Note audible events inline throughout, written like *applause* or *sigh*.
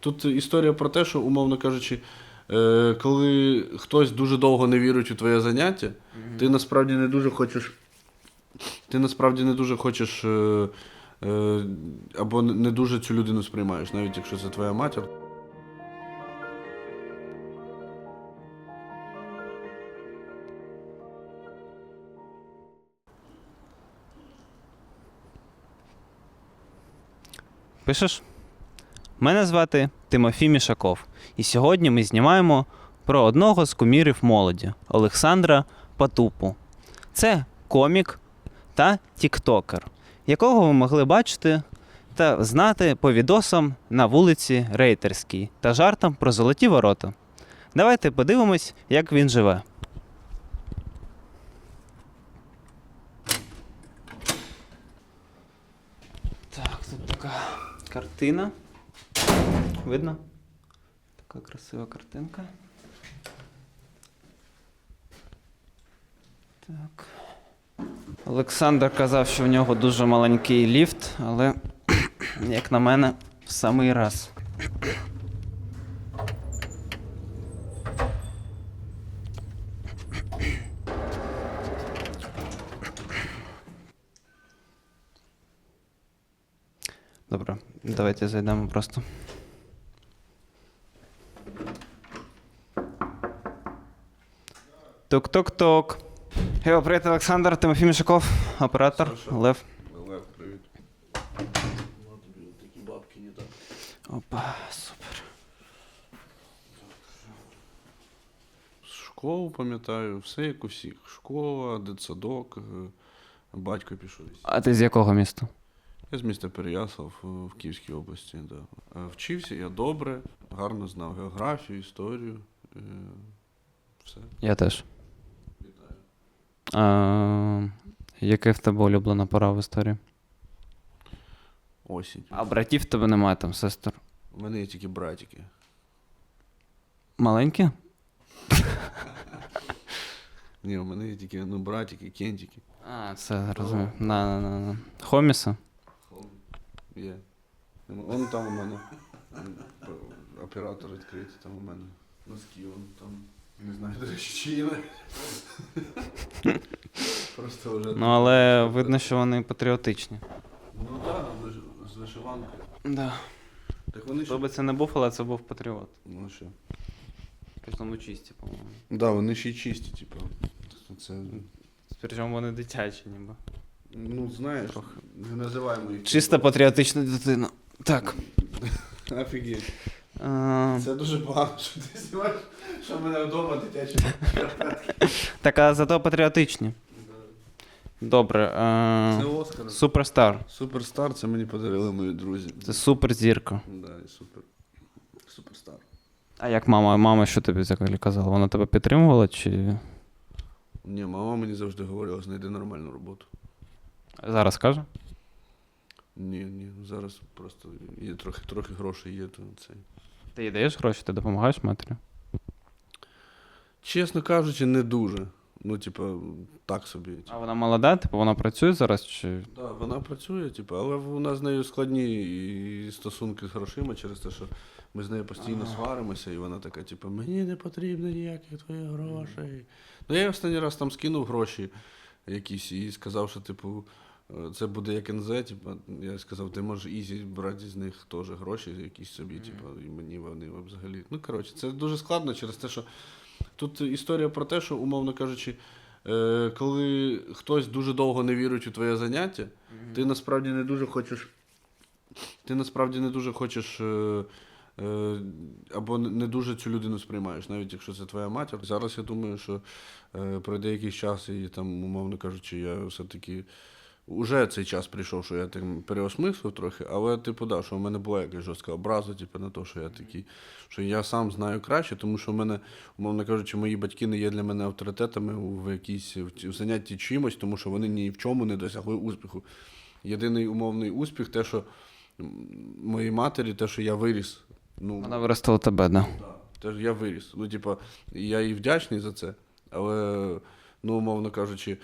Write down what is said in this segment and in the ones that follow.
Тут історія про те, що, умовно кажучи, е, коли хтось дуже довго не вірить у твоє заняття, ти насправді не дуже хочеш. Ти насправді не дуже хочеш. е, е, Або не- не дуже цю людину сприймаєш, навіть якщо це твоя матір. Пишеш? Мене звати Тимофій Мішаков, і сьогодні ми знімаємо про одного з кумірів молоді Олександра Патупу. Це комік та тіктокер, якого ви могли бачити та знати по відосам на вулиці Рейтерській та жартам про золоті ворота. Давайте подивимось, як він живе. Так, тут така картина. Видно? Така красива картинка. Так. Олександр казав, що в нього дуже маленький ліфт, але, *clears throat* як на мене, в самий раз. Добре, давайте зайдемо просто. Тук-тук-тук. Йо, привіт, Олександр, Тимофій Мішаков, оператор Саша. Лев. Олег, привіт. Такі бабки не так. Опа, супер. Школу пам'ятаю, все як у всіх. Школа, дитсадок, е, батько пішов. А ти з якого міста? Я з міста Переяслав в Київській області. Да. Е, Вчився я добре, гарно знав географію, історію. е, Все. Я теж. Вітаю. А, яке в тебе улюблена пора в історії? Осінь. А братів в тебе немає там, сестер. У мене є тільки братики. Маленькі? Ні, у мене є тільки ну, братики, кентики. А, це розумію. На, на. Хоміса? Є. Он там у мене. Оператор відкритий, там у мене. Носки, он там. Не знаю, до речі, чи є. Просто вже. Ну, але видно, що вони патріотичні. Ну так, з вишиванкою. Да. Так вони Хто би це не був, але це був патріот. Ну що? В кожному чисті, по-моєму. Да, вони ще й чисті, типу. Це. Причому вони дитячі, ніби. Ну, знаєш, не називаємо їх. Чисто патріотична дитина. Так. *laughs* Офігеть. А, Це дуже погано, що ти знімаєш, що в мене вдома дитячі. *laughs* так, а зато патріотичні. Добре. Це А, Оскар. суперстар. Суперстар, це мені подарили мої друзі. Це суперзірка. Да, і супер. Суперстар. А як мама? Мама що тобі взагалі казала? Вона тебе підтримувала чи Ні, мама мені завжди говорила, знайди нормальну роботу. Зараз каже? Ні, ні, зараз просто є трохи, трохи грошей є, то це. Ти їй даєш гроші, ти допомагаєш матері? Чесно кажучи, не дуже. Ну, типа, так собі. типу. А вона молода, типу вона працює зараз чи. Да, вона працює, типу, але у нас з нею складні і стосунки з грошима через те, що ми з нею постійно Ага. сваримося, і вона така, типу, мені не потрібно ніяких твоїх грошей. Ну я останній раз там скинув гроші якісь і сказав, що, типу, це буде як НЗ, типу, я сказав, ти можеш ізі брати з них теж гроші якісь собі, типу, і мені вони взагалі. Ну, коротше, це дуже складно через те, що тут історія про те, що, умовно кажучи, е, коли хтось дуже довго не вірить у твоє заняття, ти насправді не дуже хочеш. Ти насправді не дуже хочеш. Е, е, або не- дуже цю людину сприймаєш, навіть якщо це твоя матір. Зараз я думаю, що пройде якийсь час, і там, умовно кажучи, я все-таки. Уже цей час прийшов, що я там переосмислив трохи, але типу, да, що в мене була якась жорстка образа, типу, на те, що я такий, що я сам знаю краще, тому що в мене, умовно кажучи, мої батьки не є для мене авторитетами в якійсь в, в занятті чимось, тому що вони ні в чому не досягли успіху. Єдиний умовний успіх, те, що моїй матері, те, що я виріс. Ну, Вона виростила тебе, да. Да. Теж я виріс. Ну, типа, я їй вдячний за це, але, ну, умовно кажучи,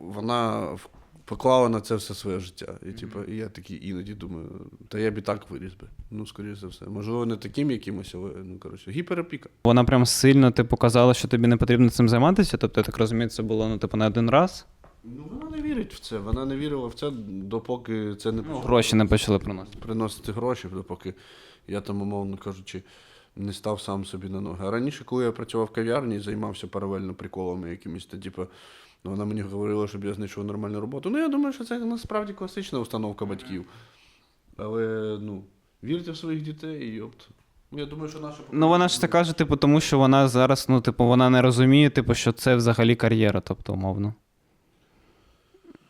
вона поклала на це все своє життя. І, типу, і я такий іноді думаю, та я б і так виріс би. Ну, скоріше за все. Можливо, не таким якимось, але ну коротше, гіперопіка. Вона прям сильно типу казала, що тобі не потрібно цим займатися. Тобто, я так розумію, це було ну, типу, не один раз. Ну, вона не вірить в це. Вона не вірила в це, допоки це не Ну, гроші не почали приносити. приносити гроші, допоки я там, умовно кажучи, не став сам собі на ноги. А раніше, коли я працював в кав'ярні і займався паралельно приколами якимись, то типу, ну, вона мені говорила, щоб я знайшов нормальну роботу. Ну, я думаю, що це насправді класична установка батьків. Але ну, вірте в своїх дітей і йопт. Ну, Я думаю, що наша Ну вона ж це каже, типу, тому що вона зараз, ну, типу, вона не розуміє, типу, що це взагалі кар'єра, тобто, умовно.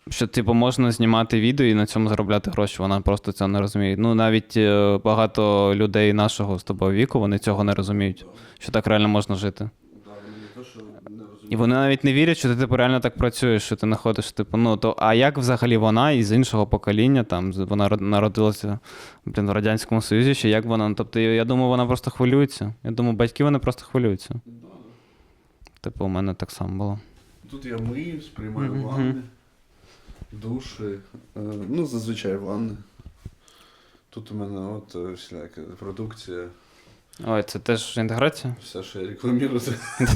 Що, типу, можна знімати відео і на цьому заробляти гроші. Вона просто цього не розуміє. Ну, навіть е, багато людей нашого з тобою віку, вони цього не розуміють, що так реально можна жити. Да, вони не то, що не розуміють. І вони навіть не вірять, що ти типу, реально так працюєш, що ти знаходиш, типу, ну то а як взагалі вона із іншого покоління, там вона народилася блін, в Радянському Союзі, ще як вона? Ну, тобто, я думаю, вона просто хвилюється. Я думаю, батьки вони просто хвилюються. Типу, у мене так само було. Тут я миюсь, приймаю Мгм. ванни, душі, е, ну, зазвичай ванни. Тут у мене от е, всіляка продукція, Ой, це теж інтеграція? все, що я рекламірую. це- *laughs*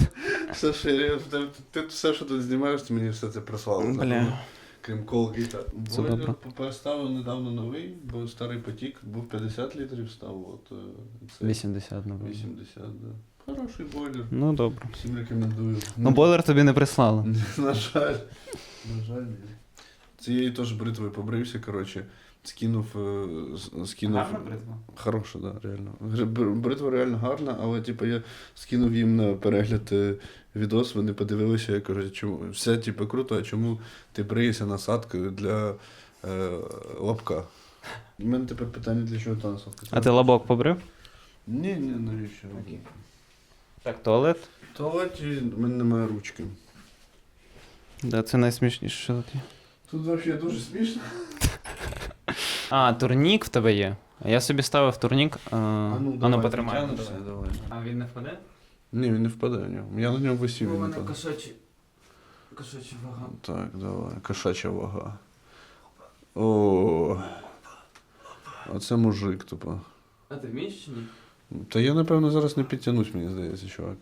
все, що я ти, ти все, що тут знімаєш, ти мені все це прислав. Бля. Крім колки. та- Це Бойлер поставив недавно новий, бо старий потік був 50 літрів став, от е, це 80, напевно. 80, да. Хороший бойлер. Ну добре. Всім рекомендую. Ну, бойлер тобі не прислали. *laughs* На жаль. На жаль, ні. Цією теж бритвою побрився, коротше. Скинув. е, скинув... Хороша, да, реально. Бритва реально гарна, але типу, я скинув їм на перегляд е, відос, вони подивилися, я кажу, чому все типу, круто, а чому ти бриєшся насадкою для е, лапка? У мене тепер питання, для чого та насадка? А ти лобок побрив? Ні, ні, навіщо? Так, туалет. В туалеті в мене немає ручки. Да, це найсмішніше, що тут є. Тут взагалі дуже смішно. А, турнік в тебе є. А я собі ставив турнік. А, а ну, давай, потримай. потягнешся, давай. А він не впаде? Ні, він не впаде в нього. Я на ньому висів. У він не мене кошачі. Кошачі вага. Так, давай. Кошача вага. О. Оце мужик, тупо. А ти вмієш чи ні? Та я, напевно, зараз не підтягнусь, мені здається, чувак.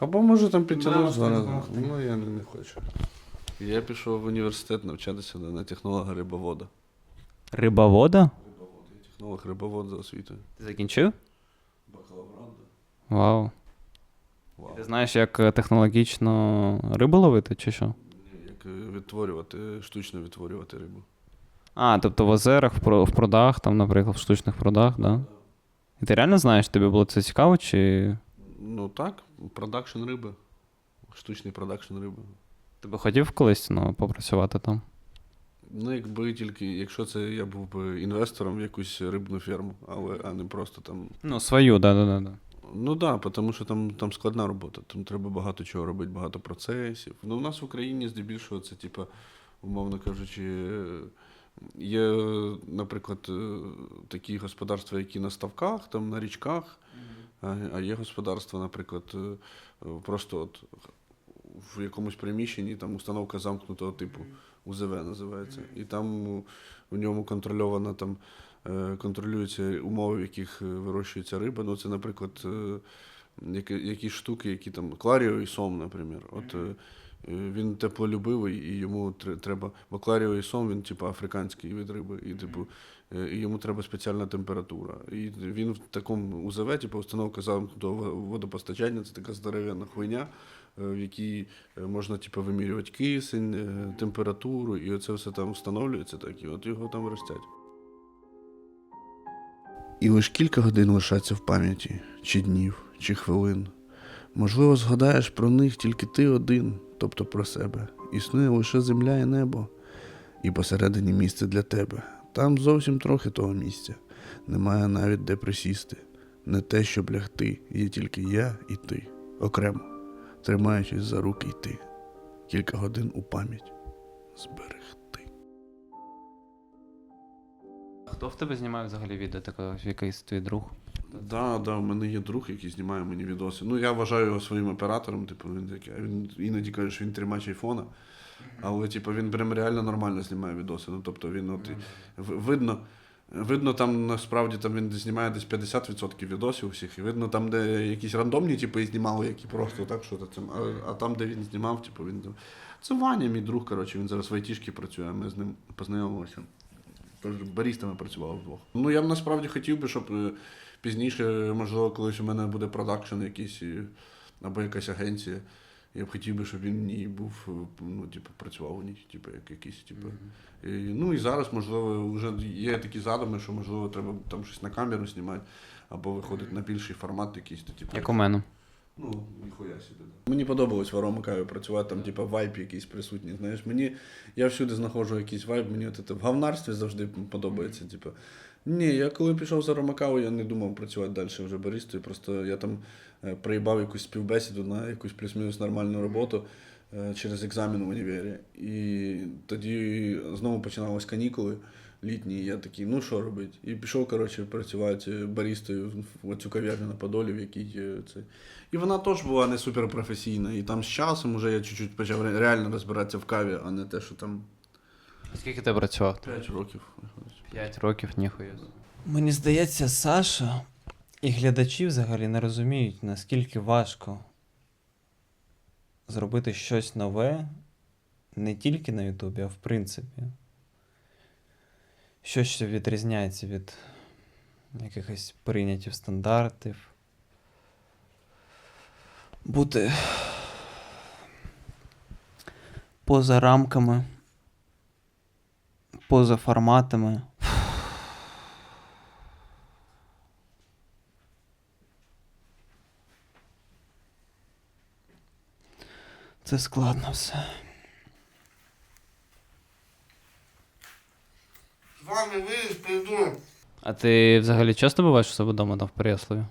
Або може там підтягнусь можеш зараз. допомогти. Ну, я не, не хочу. Я пішов в університет навчатися на, на технолога рибовода. Рибовода? Рибовод. Я технолог рибовод за освітою. Ти закінчив? Бакалаврат, Вау. да. Вау. Ти знаєш, як е, технологічно рибу ловити, чи що? Як е, відтворювати, штучно відтворювати рибу. А, тобто в озерах, в, про- в прудах, там, наприклад, в штучних прудах, да? І ти реально знаєш, тобі було це цікаво, чи Ну так, продакшн риби. Штучний продакшн риби. Ти би хотів колись ну, попрацювати там? Ну, якби тільки, якщо це я був би інвестором в якусь рибну ферму, але а не просто там. Ну, свою, да, да, да, да. Ну так, да, тому що там, там складна робота, там треба багато чого робити, багато процесів. Ну, у нас в Україні здебільшого це, типа, умовно кажучи, є, наприклад, е, такі господарства, які на ставках, там на річках, а, а є господарства, наприклад, е, просто от в якомусь приміщенні там установка замкнутого типу, УЗВ називається. І там у- в ньому контрольована там е, контролюються умови, в яких е, вирощується риба. Ну, це, наприклад, е, які, якісь штуки, які там кларіо і сом, наприклад. От е, е, він теплолюбивий, і йому треба. Бо кларіо і сом, він, типу, африканський від риби, і, типу, е, і йому треба спеціальна температура. І він в такому УЗВ, типу, установка замкнутого водопостачання, це така здоровенна хуйня. Е, В якій е, можна типу, вимірювати кисень, е, температуру, і оце все там встановлюється, так, і от його там ростять. І лише кілька годин лишаться в пам'яті, чи днів, чи хвилин. Можливо, згадаєш про них тільки ти один, тобто про себе. Існує лише земля і небо, і посередині місце для тебе. Там зовсім трохи того місця. Немає навіть де присісти. Не те, щоб лягти, є тільки я і ти, окремо, тримаючись за руки йти. Кілька годин у пам'ять зберегти. Хто в тебе знімає взагалі відео, такого, якийсь твій друг? Да, да, у мене є друг, який знімає мені відоси. Ну, я вважаю його своїм оператором, типу, він такий, він іноді каже, що він тримач айфона. Але, типу, він прям реально нормально знімає відоси. Ну, тобто він от, в- видно, видно, там насправді там він знімає десь 50% відосів усіх, і видно там, де якісь рандомні, типу, і знімали, які просто так, що там. А, а там, де він знімав, типу, він. Це Ваня, мій друг, коротше, він зараз в айтішки працює, ми з ним познайомилися. Тож барістами працювали вдвох. Ну, я б насправді хотів би, щоб е, пізніше, можливо, колись у мене буде продакшн якийсь або якась агенція. Я б хотів би, щоб він в ній був, е, ну, типу, працював у ній, типу, як якийсь, типу. І, ну і зараз, можливо, вже є такі задуми, що можливо треба там щось на камеру знімати, або виходить на більший формат якийсь, то типу. Як у мене. Ну, ніхуя. Да. Мені подобалось в Аромакаві працювати, там, типу, вайб якийсь присутній. Знаєш, мені я всюди знаходжу якийсь вайб, мені от це в говнарстві завжди подобається. Типу. Ні, я коли пішов з Аромакаву, я не думав працювати далі вже баристою. Просто я там е, проїбав якусь співбесіду на якусь плюс-мінус нормальну роботу е, через екзамен в універі. І тоді знову починалися канікули літні, і я такий, ну що робити? І пішов, коротше, працювати барістою в цю кав'ярню на Подолі, в якій е, це. І вона теж була не суперпрофесійна. І там з часом вже я чуть-чуть почав реально розбиратися в каві, а не те, що там Скільки ти працював? 5 років. П'ять років, ніхуя. Мені здається, Саша і глядачі взагалі не розуміють, наскільки важко зробити щось нове не тільки на Ютубі, а в принципі. Що відрізняється від якихось прийнятів стандартів. Бути поза рамками, поза форматами. Це складно все. З вами ви прийду. А ти взагалі часто буваєш у себе вдома там в Переяславі?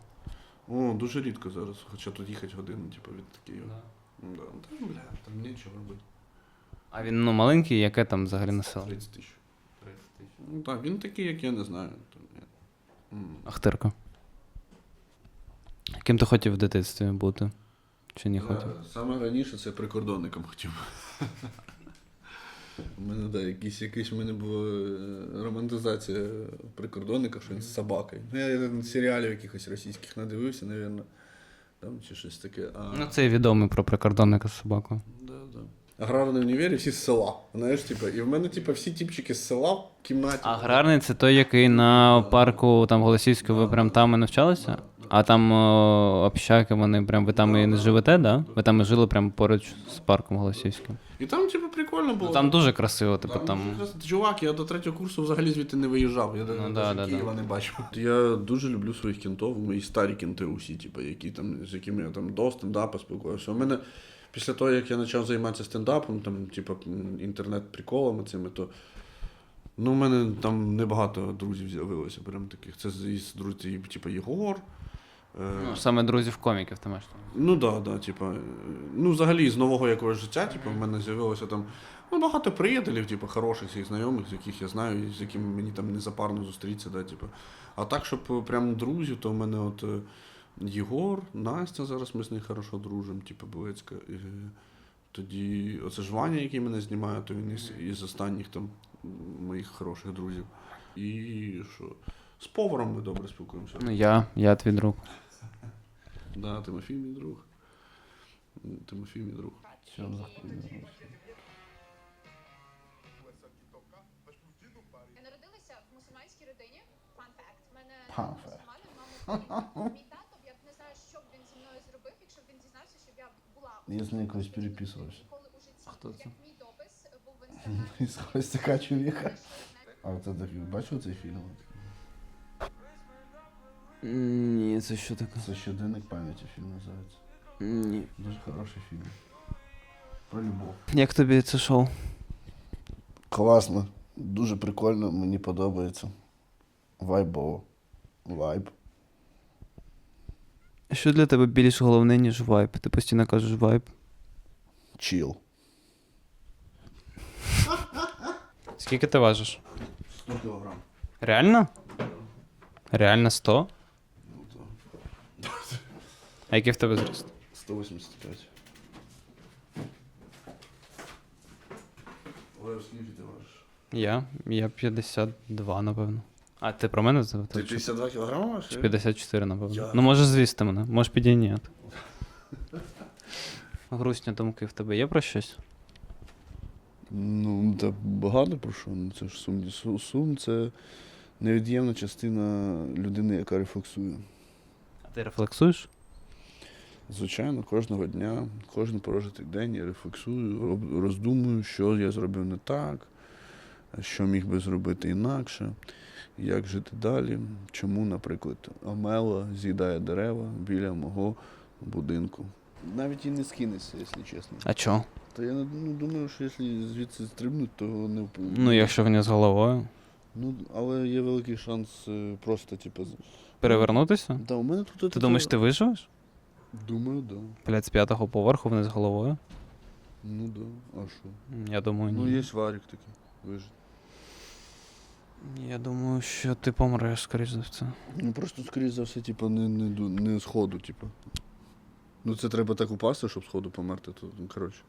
О, дуже рідко зараз, хоча тут їхати годину, типу, від Києва. Ну, да. Та, бля, там нічого робити. А він ну маленький, яке там взагалі населення? 30 тисяч. 30 тисяч. Ну так, він такий, як я не знаю. То, ні. М. Ахтирка. Ким ти хотів в дитинстві бути? Чи не хотів? Саме раніше це прикордонником хотів. У мене, да, якийсь, якийсь у мене була е, романтизація прикордонника, що він з собакою. Ну, я серіалів якихось російських надивився, напевно. Там чи щось таке. А, Ну, це відомий про прикордонника з собакою. да, да. Аграрний універі всі з села. Знаєш, типу, і в мене, типу, всі типчики з села в кімнаті. Аграрний це той, який на парку там Голосівського, ви прям там і навчалися? А там о, общаки, вони прям ви там і не живете, да? Ви там і жили прямо поруч з парком Голосівським. І там, типу, прикольно було. Ну, там дуже красиво, типу Там, там. якраз, Чувак, я до третього курсу взагалі звідти не виїжджав. Я Ну, навіть да, да, Києва да. не бачив. Я дуже люблю своїх кінтов, мої старі кінти усі, типу, які там, з якими я там до стендапу спілкуюся. У мене після того, як я почав займатися стендапом, там, типу, інтернет-приколами цими, то ну, у мене там небагато друзів з'явилося, прям таких. Це з із друзів, типу, Єгор. Е, Ну, саме друзів коміків, ти маєш. Ну да, да, типа. Ну, взагалі, з нового якогось життя, типу, в мене з'явилося там ну, багато приятелів, типу, хороших і знайомих, з яких я знаю, і з якими мені там незапарно зустрітися, да, типу. А так, щоб е, прям друзів, то в мене от е, Єгор, Настя, зараз ми з нею хорошо дружимо, типу, Булецька. Тоді оце ж Ваня, який мене знімає, то він із, із останніх там моїх хороших друзів. І що? З поваром ми добре спілкуємося. Ну, я, я твій друг. *laughs* Да, Тимофій мій друг. Тимофій мій друг. Я народилася в мусульманській родині. Fun fact. Мене Fun мусульмани, мама. *laughs* Мій тато, я не знаю, що б він зі мною зробив, якщо б він дізнався, щоб я була Я з нею колись переписувався. ніколи у житті. Хто це? Як мій допис був в *laughs* інстаграмі. Із Костяка чоловіка. А це так, бачив цей фільм? Ні, це що таке? Це щоденник пам'яті фільм називається. Ні. Дуже хороший фільм. Про любов. Як тобі це шоу? Класно, дуже прикольно, мені подобається. Вайбово. Вайб. Що для тебе більш головне, ніж вайб? Ти постійно кажеш вайб. Чіл. Скільки ти важиш? 100 кілограм. Реально? Реально 100? А який в тебе зріст? 185. Лев, скільки ти важиш? Я? Я 52, напевно. А ти про мене Ти запитав? Чи 52 кілограми важиш? чи 54, напевно. Я- Ну, можеш звісти мене, можеш підійняти. *laughs* Грустні думки в тебе є про щось? Ну, та багато про що. Ну, це ж сум. Сум це невід'ємна частина людини, яка рефлексує. А ти рефлексуєш? Звичайно, кожного дня, кожен прожитий день я рефлексую, роздумую, що я зробив не так, що міг би зробити інакше, як жити далі, чому, наприклад, Амела з'їдає дерева біля мого будинку. Навіть і не скинеться, якщо чесно. А чо? Та я ну, думаю, що якщо звідси стрибнуть, то не вп... Ну, якщо вниз головою. Ну, але є великий шанс е, просто, типу. з- Перевернутися? Та у мене тут. Ти думаєш, ти виживеш? Думаю, да. Блядь, з п'ятого поверху вниз головою? Ну да. А що? Я думаю, ні. Ну, є варік такий. Вижить. Я думаю, що ти помреш, скоріш за все. Ну просто, скоріш за все, типу, не, не, ду- не з ходу, типу. Ну, це треба так упасти, щоб з ходу померти, то, ну, коротше.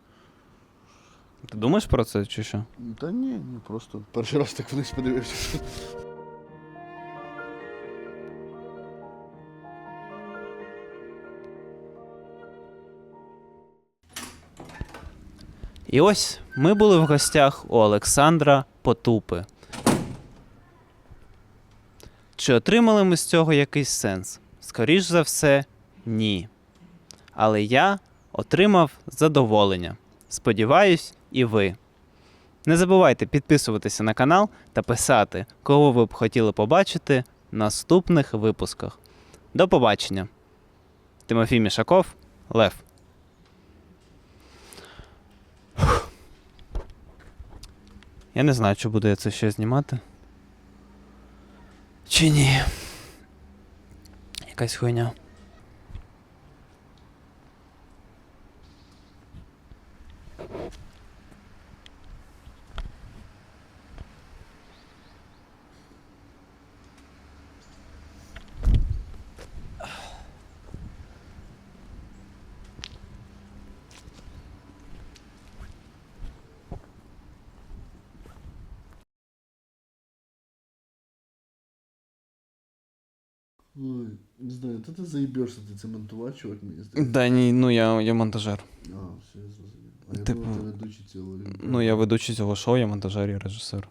Ти думаєш про це чи що? Та ні, ні, просто перший раз так вниз подивився. І ось ми були в гостях у Олександра Потупи. Чи отримали ми з цього якийсь сенс? Скоріш за все, ні. Але я отримав задоволення. Сподіваюсь, і ви. Не забувайте підписуватися на канал та писати, кого ви б хотіли побачити в наступних випусках. До побачення. Тимофій Мішаков, Лев. Я не знаю, чи буду я це ще знімати. Чи ні. Якась хуйня. Ой, не знаю, то ти заїбешся, ти цементувати, чувак, мені здається. Да ні, ну я, я монтажер. А, все, я зрозумів. А я Типу, думав, ти ведучий цілого. Ну, я ведучий цього шоу, я монтажер і режисер.